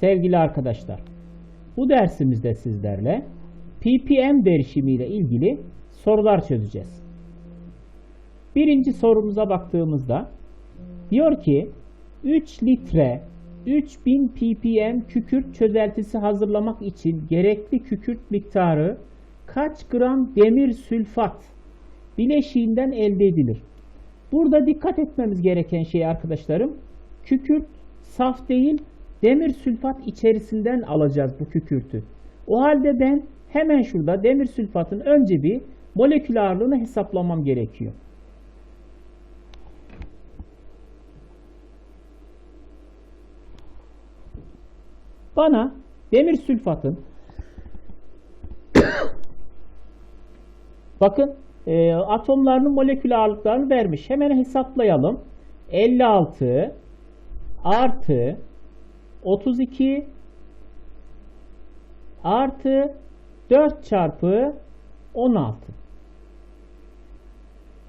sevgili arkadaşlar. Bu dersimizde sizlerle ppm derişimiyle ilgili sorular çözeceğiz. Birinci sorumuza baktığımızda diyor ki 3 litre 3000 ppm kükürt çözeltisi hazırlamak için gerekli kükürt miktarı kaç gram demir sülfat bileşiğinden elde edilir? Burada dikkat etmemiz gereken şey arkadaşlarım kükürt saf değil demir sülfat içerisinden alacağız bu kükürtü. O halde ben hemen şurada demir sülfatın önce bir molekül ağırlığını hesaplamam gerekiyor. Bana demir sülfatın bakın e, atomlarının molekül ağırlıklarını vermiş. Hemen hesaplayalım. 56 artı 32 artı 4 çarpı 16.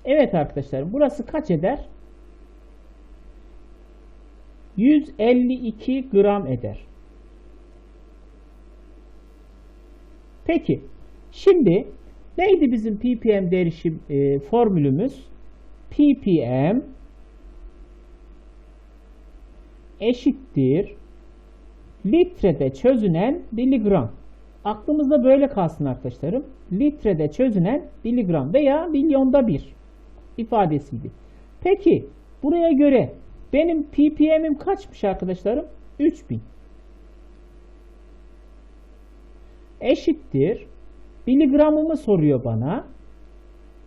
Evet arkadaşlar burası kaç eder? 152 gram eder. Peki şimdi neydi bizim ppm derişim e, formülümüz? ppm eşittir litrede çözünen miligram. Aklımızda böyle kalsın arkadaşlarım. Litrede çözünen miligram veya milyonda bir ifadesiydi. Peki buraya göre benim ppm'im kaçmış arkadaşlarım? 3000 eşittir miligramımı soruyor bana.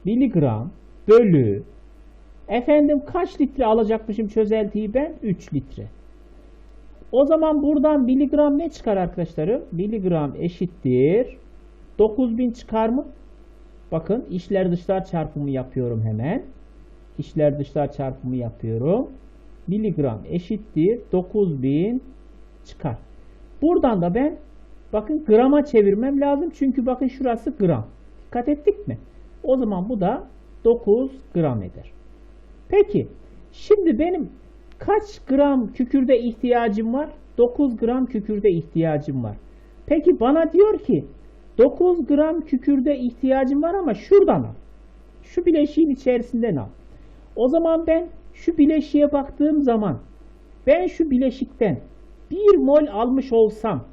Miligram bölü efendim kaç litre alacakmışım çözeltiyi ben? 3 litre. O zaman buradan miligram ne çıkar arkadaşlarım? Miligram eşittir. 9000 çıkar mı? Bakın içler dışlar çarpımı yapıyorum hemen. İçler dışlar çarpımı yapıyorum. Miligram eşittir. 9000 çıkar. Buradan da ben bakın grama çevirmem lazım. Çünkü bakın şurası gram. Dikkat ettik mi? O zaman bu da 9 gram eder. Peki şimdi benim kaç gram kükürde ihtiyacım var? 9 gram kükürde ihtiyacım var. Peki bana diyor ki 9 gram kükürde ihtiyacım var ama şuradan al. Şu bileşiğin içerisinden al. O zaman ben şu bileşiğe baktığım zaman ben şu bileşikten 1 mol almış olsam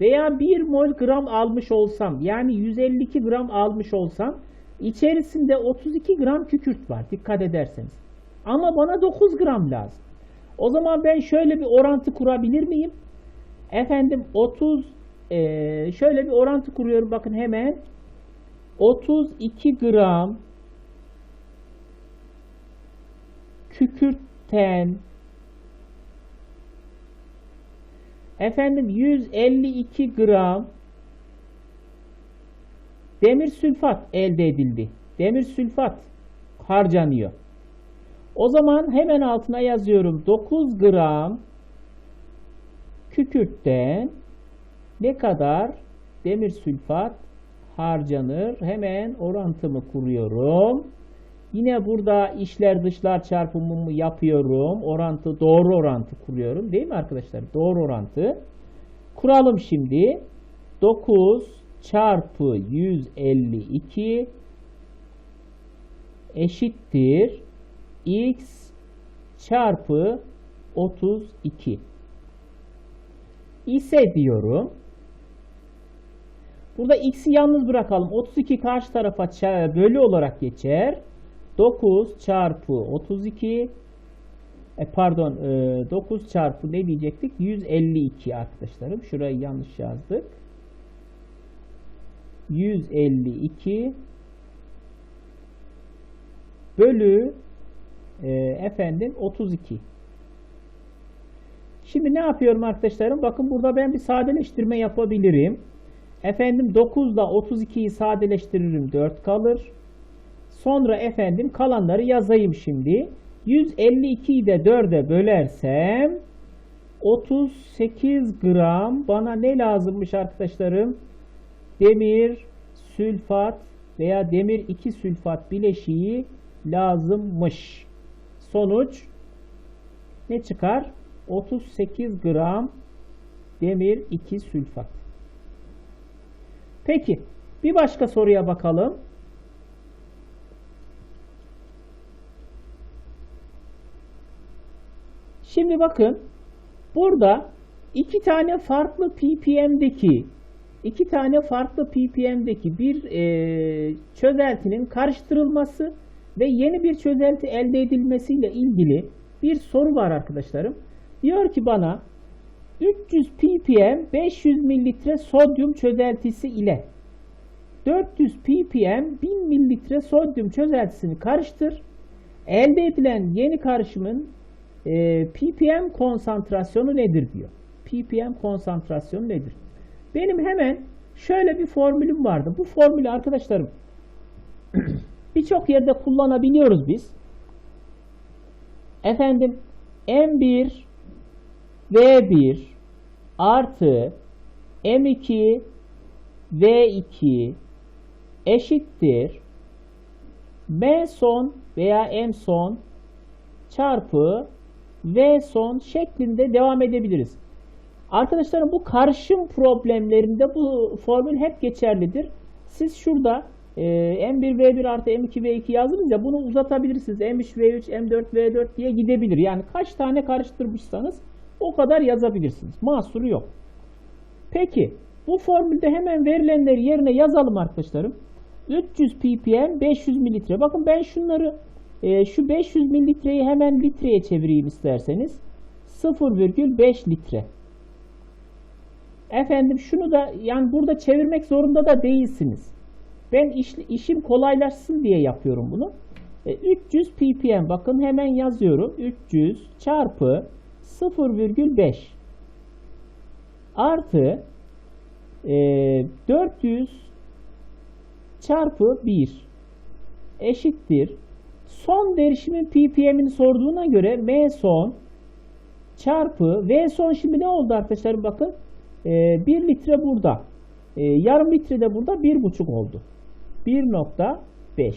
veya 1 mol gram almış olsam yani 152 gram almış olsam içerisinde 32 gram kükürt var dikkat ederseniz. Ama bana 9 gram lazım. O zaman ben şöyle bir orantı kurabilir miyim? Efendim 30 e, şöyle bir orantı kuruyorum bakın hemen 32 gram kükürtten efendim 152 gram demir sülfat elde edildi. Demir sülfat harcanıyor. O zaman hemen altına yazıyorum 9 gram kükürtten ne kadar demir sülfat harcanır? Hemen orantımı kuruyorum. Yine burada içler dışlar çarpımımı yapıyorum. Orantı doğru orantı kuruyorum. Değil mi arkadaşlar? Doğru orantı. Kuralım şimdi. 9 çarpı 152 eşittir x çarpı 32 ise diyorum. Burada x'i yalnız bırakalım. 32 karşı tarafa bölü olarak geçer. 9 çarpı 32 e pardon e, 9 çarpı ne diyecektik? 152 arkadaşlarım. Şurayı yanlış yazdık. 152 bölü e, efendim 32. Şimdi ne yapıyorum arkadaşlarım? Bakın burada ben bir sadeleştirme yapabilirim. Efendim 9 ile 32'yi sadeleştiririm 4 kalır. Sonra efendim kalanları yazayım şimdi. 152'yi de 4'e bölersem 38 gram bana ne lazımmış arkadaşlarım? Demir sülfat veya demir 2 sülfat bileşiği lazımmış. Sonuç ne çıkar? 38 gram demir 2 sülfat. Peki bir başka soruya bakalım. Şimdi bakın burada iki tane farklı ppm'deki iki tane farklı ppm'deki bir e, çözeltinin karıştırılması ve yeni bir çözelti elde edilmesiyle ilgili bir soru var arkadaşlarım. Diyor ki bana 300 ppm 500 mililitre sodyum çözeltisi ile 400 ppm 1000 mililitre sodyum çözeltisini karıştır. Elde edilen yeni karışımın e, ppm konsantrasyonu nedir diyor. ppm konsantrasyonu nedir? Benim hemen şöyle bir formülüm vardı. Bu formülü arkadaşlarım birçok yerde kullanabiliyoruz biz. Efendim M1 V1 artı M2 V2 eşittir M son veya M son çarpı V son şeklinde devam edebiliriz. Arkadaşlarım bu karışım problemlerinde bu formül hep geçerlidir. Siz şurada e, M1 V1 artı M2 V2 yazdınız ya bunu uzatabilirsiniz. M3 V3 M4 V4 diye gidebilir. Yani kaç tane karıştırmışsanız o kadar yazabilirsiniz. Mahsuru yok. Peki bu formülde hemen verilenleri yerine yazalım arkadaşlarım. 300 ppm 500 mililitre. Bakın ben şunları e, şu 500 mililitreyi hemen litreye çevireyim isterseniz. 0,5 litre. Efendim şunu da yani burada çevirmek zorunda da değilsiniz. Ben iş, işim kolaylaşsın diye yapıyorum bunu. E, 300 ppm bakın hemen yazıyorum. 300 çarpı 0,5 artı e, 400 çarpı 1 eşittir. Son derişimin ppm'ini sorduğuna göre M son çarpı V son şimdi ne oldu arkadaşlar bakın. E, 1 litre burada. E, yarım litre de burada 1,5 oldu. 1.5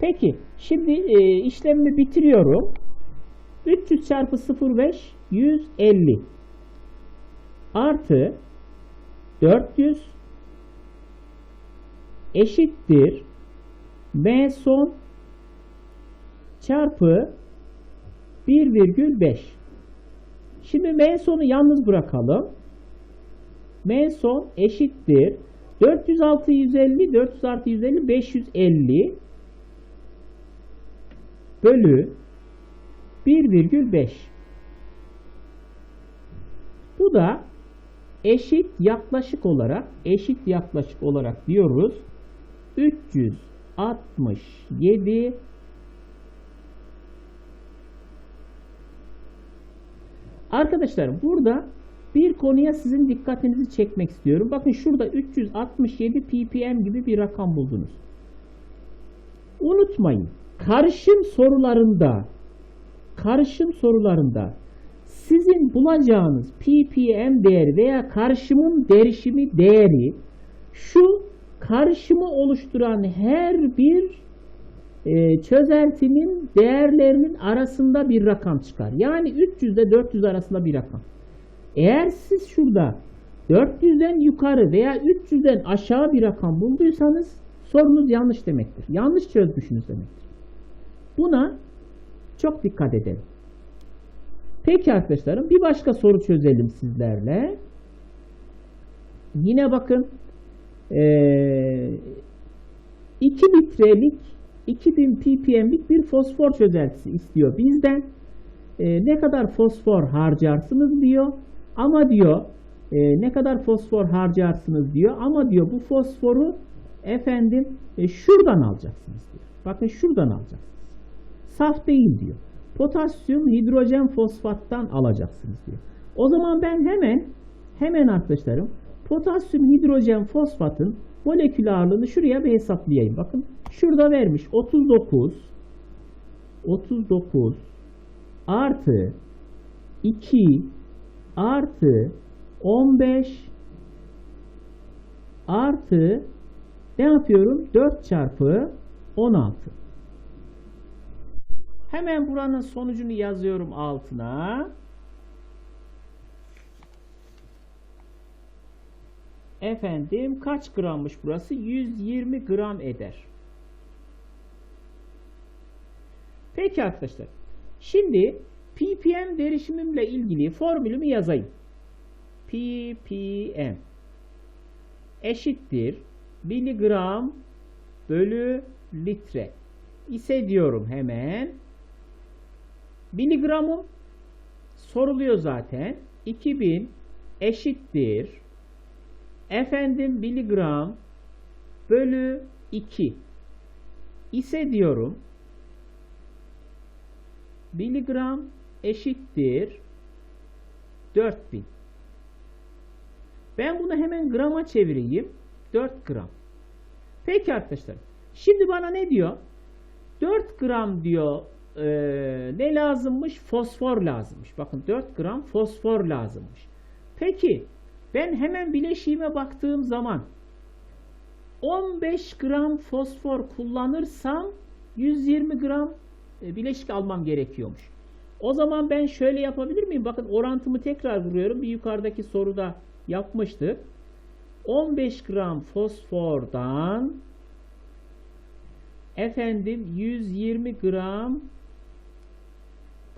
Peki şimdi e, işlemimi bitiriyorum. 300 çarpı 0,5 150 artı 400 eşittir M son çarpı 1,5 Şimdi M sonu yalnız bırakalım. M son eşittir 406 150 400 artı 150 550 bölü 1,5 Bu da eşit yaklaşık olarak eşit yaklaşık olarak diyoruz. 367 Arkadaşlar burada bir konuya sizin dikkatinizi çekmek istiyorum. Bakın şurada 367 ppm gibi bir rakam buldunuz. Unutmayın. Karışım sorularında karışım sorularında sizin bulacağınız ppm değeri veya karışımın derişimi değeri şu karışımı oluşturan her bir e, çözeltinin değerlerinin arasında bir rakam çıkar. Yani 300 ile 400 arasında bir rakam. Eğer siz şurada 400'den yukarı veya 300'den aşağı bir rakam bulduysanız sorunuz yanlış demektir. Yanlış çözmüşsünüz demektir. Buna çok dikkat edelim. Peki arkadaşlarım bir başka soru çözelim sizlerle. Yine bakın ee, 2 litrelik 2000 ppm'lik bir fosfor çözeltisi istiyor bizden. E, ne kadar fosfor harcarsınız diyor. Ama diyor e, ne kadar fosfor harcarsınız diyor. Ama diyor bu fosforu efendim e, şuradan alacaksınız diyor. Bakın şuradan alacaksınız. Saf değil diyor. Potasyum hidrojen fosfattan alacaksınız diyor. O zaman ben hemen hemen arkadaşlarım potasyum hidrojen fosfatın molekül ağırlığını şuraya bir hesaplayayım. Bakın şurada vermiş 39 39 artı 2 artı 15 artı ne yapıyorum? 4 çarpı 16. Hemen buranın sonucunu yazıyorum altına. efendim kaç grammış burası? 120 gram eder. Peki arkadaşlar. Şimdi ppm derişimimle ilgili formülümü yazayım. ppm eşittir miligram bölü litre ise diyorum hemen. Miligramım soruluyor zaten. 2000 eşittir. Efendim miligram bölü 2 ise diyorum. Miligram eşittir 4000. Ben bunu hemen grama çevireyim. 4 gram. Peki arkadaşlar. Şimdi bana ne diyor? 4 gram diyor e, ne lazımmış? Fosfor lazımmış. Bakın 4 gram fosfor lazımmış. Peki ben hemen bileşiğime baktığım zaman 15 gram fosfor kullanırsam 120 gram e, bileşik almam gerekiyormuş. O zaman ben şöyle yapabilir miyim? Bakın orantımı tekrar vuruyorum. Bir yukarıdaki soruda yapmıştık. 15 gram fosfordan efendim 120 gram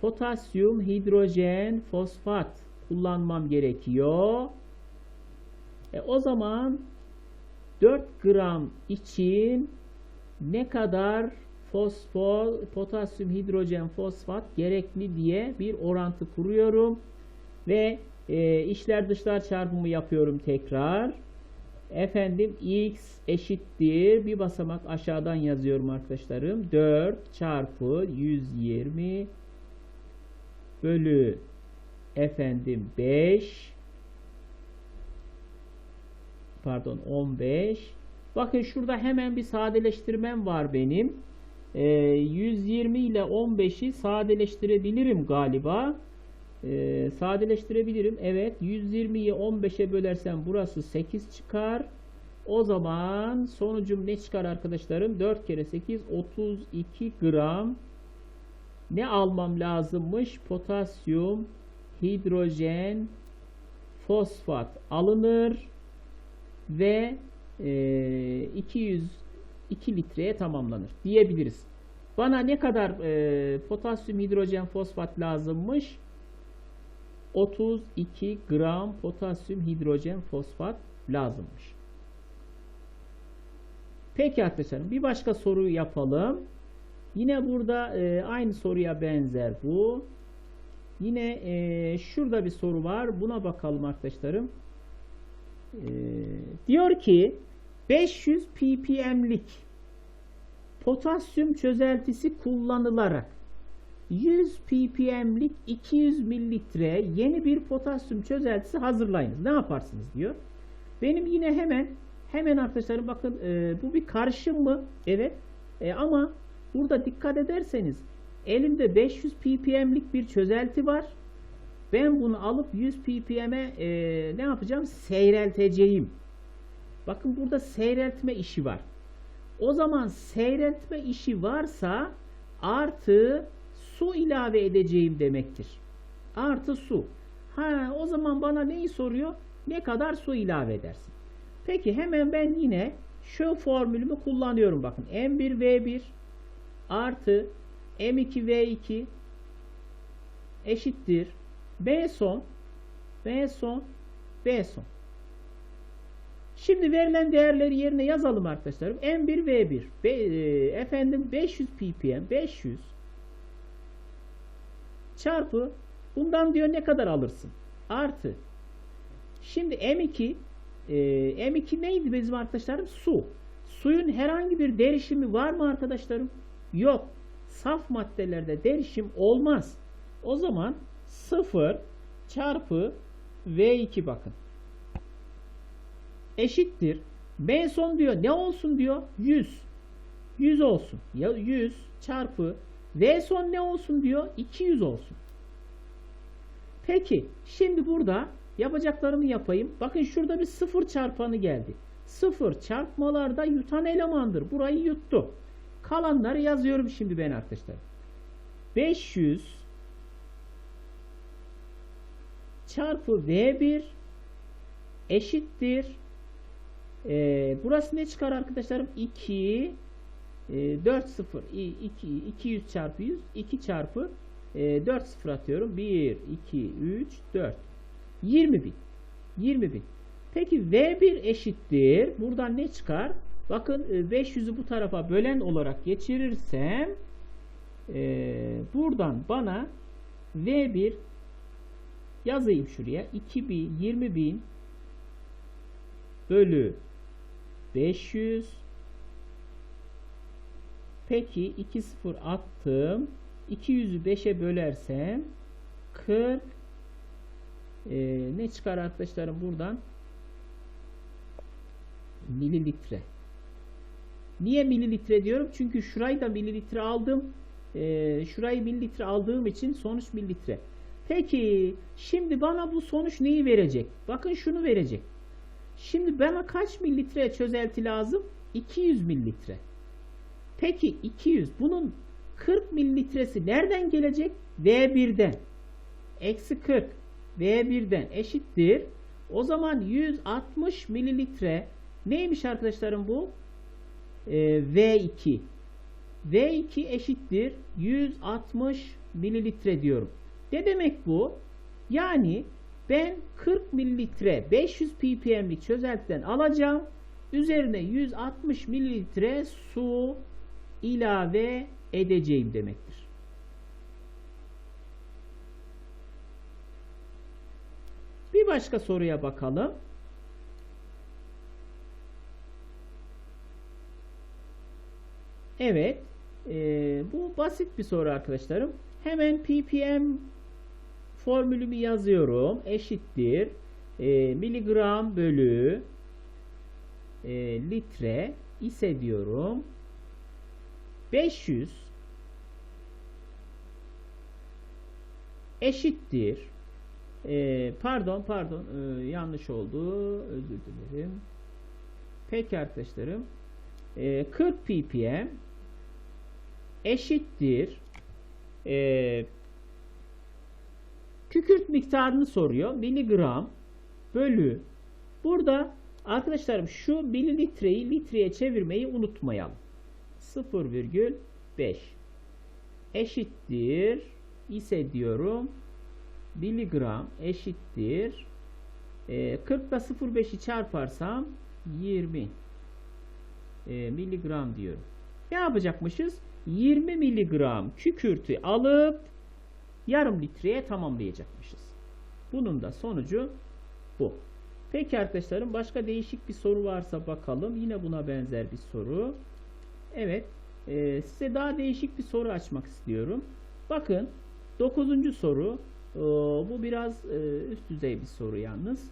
potasyum hidrojen fosfat kullanmam gerekiyor. E o zaman 4 gram için ne kadar fosfor, potasyum hidrojen fosfat gerekli diye bir orantı kuruyorum ve e, içler dışlar çarpımı yapıyorum tekrar. Efendim x eşittir. Bir basamak aşağıdan yazıyorum arkadaşlarım. 4 çarpı 120 bölü efendim 5 pardon 15 bakın şurada hemen bir sadeleştirmem var benim. E, 120 ile 15'i sadeleştirebilirim galiba. Ee, sadeleştirebilirim. Evet 120'yi 15'e bölersem burası 8 çıkar. O zaman sonucum ne çıkar arkadaşlarım? 4 kere 8 32 gram ne almam lazımmış? Potasyum, hidrojen, fosfat alınır ve e, 202 litreye tamamlanır diyebiliriz. Bana ne kadar e, potasyum, hidrojen, fosfat lazımmış? 32 gram potasyum hidrojen fosfat lazımmış. Peki arkadaşlar bir başka soru yapalım. Yine burada e, aynı soruya benzer bu. Yine e, şurada bir soru var. Buna bakalım arkadaşlarım. E, diyor ki 500 ppm'lik potasyum çözeltisi kullanılarak 100 ppm'lik 200 mililitre yeni bir potasyum çözeltisi hazırlayınız. Ne yaparsınız diyor. Benim yine hemen hemen arkadaşlarım bakın e, bu bir karışım mı? Evet. E, ama burada dikkat ederseniz elimde 500 ppm'lik bir çözelti var. Ben bunu alıp 100 ppm'e e, ne yapacağım? Seyrelteceğim. Bakın burada seyreltme işi var. O zaman seyreltme işi varsa artı su ilave edeceğim demektir. Artı su. Ha o zaman bana neyi soruyor? Ne kadar su ilave edersin? Peki hemen ben yine şu formülümü kullanıyorum. Bakın M1V1 artı M2V2 eşittir B son B son B son. Şimdi verilen değerleri yerine yazalım arkadaşlarım. M1V1 Be, e, efendim 500 ppm 500 çarpı bundan diyor ne kadar alırsın? Artı. Şimdi M2 e, M2 neydi bizim arkadaşlarım? Su. Suyun herhangi bir derişimi var mı arkadaşlarım? Yok. Saf maddelerde derişim olmaz. O zaman 0 çarpı V2 bakın. Eşittir. B son diyor. Ne olsun diyor? 100. 100 olsun. Ya 100 çarpı V son ne olsun diyor? 200 olsun. Peki şimdi burada yapacaklarımı yapayım. Bakın şurada bir sıfır çarpanı geldi. Sıfır çarpmalarda yutan elemandır. Burayı yuttu. Kalanları yazıyorum şimdi ben arkadaşlar. 500 çarpı V1 eşittir Ee, burası ne çıkar arkadaşlarım? 2 e, 4 0 2 200 çarpı 100 2 çarpı e, 4 0 atıyorum. 1 2 3 4 20 bin. 20 bin. Peki V1 eşittir. Buradan ne çıkar? Bakın e, 500'ü bu tarafa bölen olarak geçirirsem e, buradan bana V1 yazayım şuraya 2000 20 bin bölü 500 peki 2 0 attım. 200'ü 5'e bölersem 40 e, ne çıkar arkadaşlarım buradan? Mililitre. Niye mililitre diyorum? Çünkü şurayı da mililitre aldım. E, şurayı mililitre aldığım için sonuç mililitre. Peki şimdi bana bu sonuç neyi verecek? Bakın şunu verecek Şimdi bana kaç mililitre çözelti lazım? 200 mililitre. Peki 200. Bunun 40 mililitresi nereden gelecek? V1'den. Eksi 40. V1'den eşittir. O zaman 160 mililitre neymiş arkadaşlarım bu? Ee, V2. V2 eşittir 160 mililitre diyorum. Ne demek bu? Yani ben 40 mililitre 500 ppm'lik çözeltiden alacağım. Üzerine 160 mililitre su ilave edeceğim demektir. Bir başka soruya bakalım. Evet. e, bu basit bir soru arkadaşlarım. Hemen ppm formülümü yazıyorum. Eşittir. E, miligram bölü e, litre ise diyorum. 500 eşittir. E, pardon pardon e, yanlış oldu. Özür dilerim. Peki arkadaşlarım. E, 40 ppm eşittir. E, kükürt miktarını soruyor. Miligram bölü. Burada arkadaşlarım şu mililitreyi litreye çevirmeyi unutmayalım. 0,5 eşittir ise diyorum miligram eşittir e, 40 ile 0,5'i çarparsam 20 e, miligram diyorum. Ne yapacakmışız? 20 miligram kükürtü alıp yarım litreye tamamlayacakmışız. Bunun da sonucu bu. Peki arkadaşlarım başka değişik bir soru varsa bakalım. Yine buna benzer bir soru. Evet. E, size daha değişik bir soru açmak istiyorum. Bakın 9. soru. E, bu biraz e, üst düzey bir soru yalnız.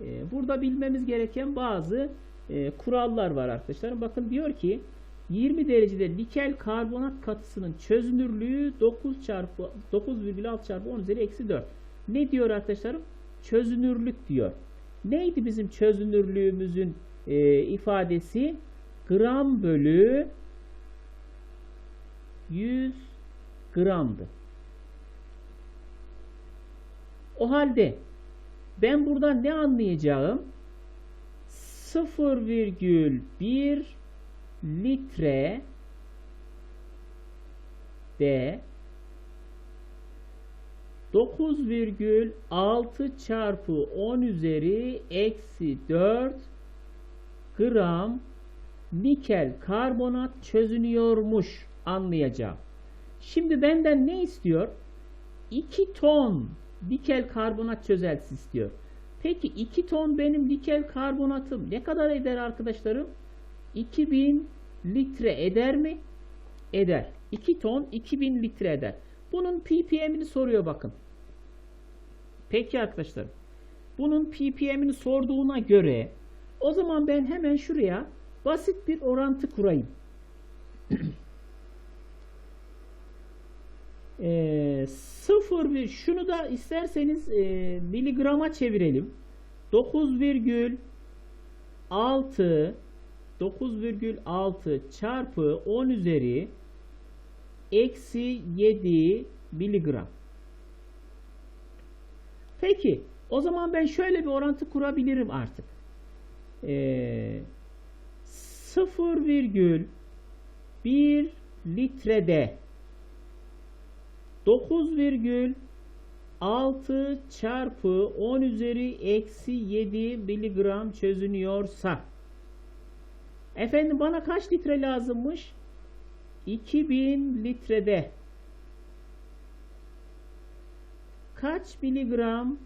E, burada bilmemiz gereken bazı e, kurallar var arkadaşlar. Bakın diyor ki 20 derecede nikel karbonat katısının çözünürlüğü 9 çarpı 9,6 çarpı 10 üzeri eksi 4. Ne diyor arkadaşlarım? Çözünürlük diyor. Neydi bizim çözünürlüğümüzün e, ifadesi? Gram bölü 100 gramdı. O halde ben buradan ne anlayacağım? 0,1 litre de 9,6 çarpı 10 üzeri eksi 4 gram nikel karbonat çözünüyormuş anlayacağım. Şimdi benden ne istiyor? 2 ton nikel karbonat çözeltisi istiyor. Peki 2 ton benim nikel karbonatım ne kadar eder arkadaşlarım? 2000 litre eder mi? Eder. 2 ton 2000 litre eder. Bunun ppm'ini soruyor bakın. Peki arkadaşlar. Bunun ppm'ini sorduğuna göre o zaman ben hemen şuraya basit bir orantı kurayım. e, 0 bir şunu da isterseniz e, miligrama çevirelim. 9,6 9,6 çarpı 10 üzeri eksi 7 miligram. Peki o zaman ben şöyle bir orantı kurabilirim artık. e, 0,1 litrede 9,6 çarpı 10 üzeri eksi 7 miligram çözünüyorsa efendim bana kaç litre lazımmış? 2000 litrede kaç miligram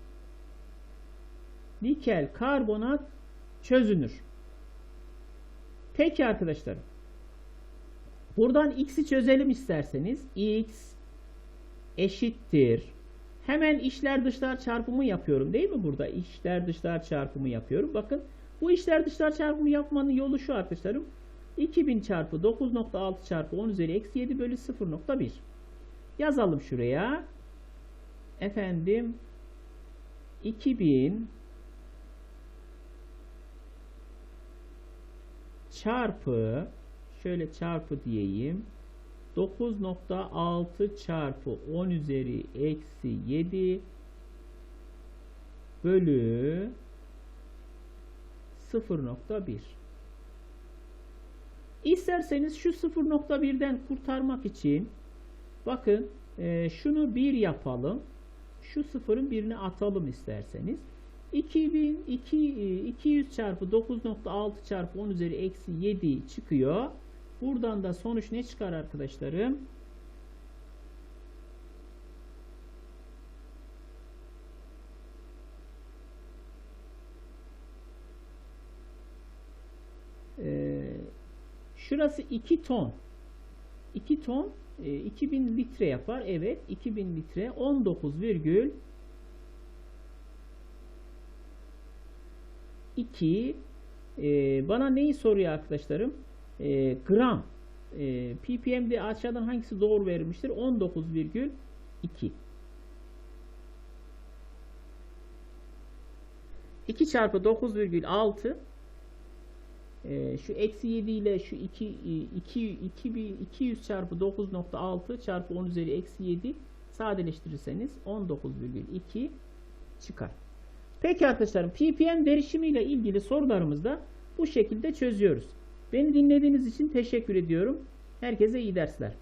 nikel karbonat çözünür? Peki arkadaşlarım. Buradan x'i çözelim isterseniz. x eşittir. Hemen içler dışlar çarpımı yapıyorum değil mi burada? İçler dışlar çarpımı yapıyorum. Bakın bu içler dışlar çarpımı yapmanın yolu şu arkadaşlarım. 2000 çarpı 9.6 çarpı 10 üzeri eksi 7 bölü 0.1. Yazalım şuraya. Efendim 2000 çarpı şöyle çarpı diyeyim 9.6 çarpı 10 üzeri eksi 7 bölü 0.1 İsterseniz şu 0.1'den kurtarmak için bakın e, şunu 1 yapalım. Şu sıfırın birini atalım isterseniz. 2000, 2, 200 çarpı 9.6 çarpı 10 üzeri eksi 7 çıkıyor. Buradan da sonuç ne çıkar arkadaşlarım? Şurası 2 ton. 2 ton e, 2000 litre yapar. Evet 2000 litre 19 virgül 2 e, bana neyi soruyor arkadaşlarım? E, gram. E, ppm'de aşağıdan hangisi doğru verilmiştir? 19,2 2 çarpı 9,6 e, şu eksi 7 ile şu 2, 2, 2, 200 çarpı 9.6 çarpı 10 üzeri eksi 7 sadeleştirirseniz 19,2 çıkar. Peki arkadaşlarım ppm derişimi ile ilgili sorularımızı da bu şekilde çözüyoruz. Beni dinlediğiniz için teşekkür ediyorum. Herkese iyi dersler.